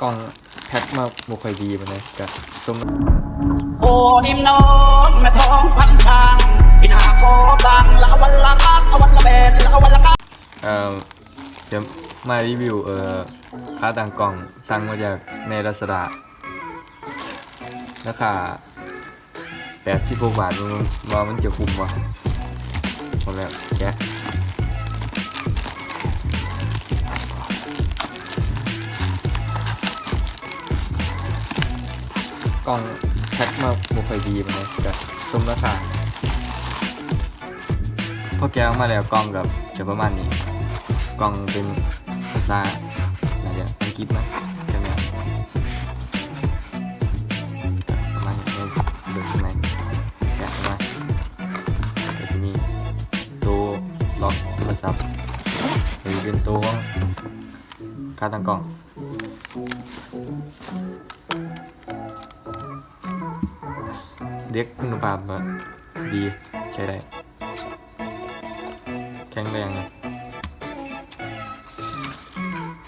กล้องแพ็คมาบ่ค่อยดีปานใดก็สมโอ้หิมน้องแม่ท้องพันทางที่นาโคบังละวันละกักวันละเบนละวันละกักเอ่อเดี๋ยวมารีวิวเอ่อค่าต่างกล่องสั่งมาจากในรัสดาราคา86บาทมันว่ามันจะคุ้มบ่ผมแล้วแก กล่องแพ็คมาบ่ค่อยดีปานใดก็สมราคาพอแกะออกมาแล้วกล่องกับจะประมาณนี้ กล่องเป็นภาษาอะไรอย่างอังกฤษนะใช่ไหมประมาณนี้เดินข้างในแกะมาก็จะมีตัวล็อกโทรศัพท์หรือเป็นตัวของการตั้งกล่อง เด็กคุณภาพแบบดีใช้ได้ แข็งแรงนะ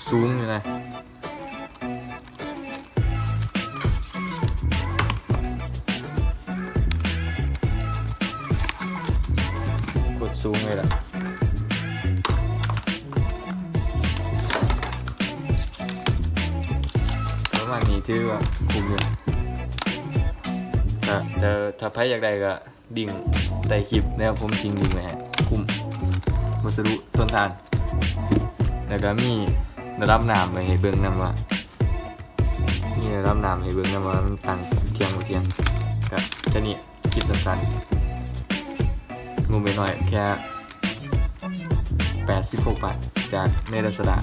สูงอยู่นะกดสูงเลยล่ะประมาณนี้ถือว่าคุ้มอยู่ ถ้าเดี๋ยวถ้าใครอยากได้ก็ดิ่งใต้คลิปแล้วผมจริงดิ่งเลยฮะคุ้มวัสดุทนทาน แล้วก็มีระดับน้ำไปให้เบิ่งน้ำว่ามีระดับน้ำให้เบิ่งน้ำว่ามันตั้งเทียงบ่เทียงก็แค่นี้คิดสั้นๆงุมไปหน่อยแค่86บาทจากเนรัสดา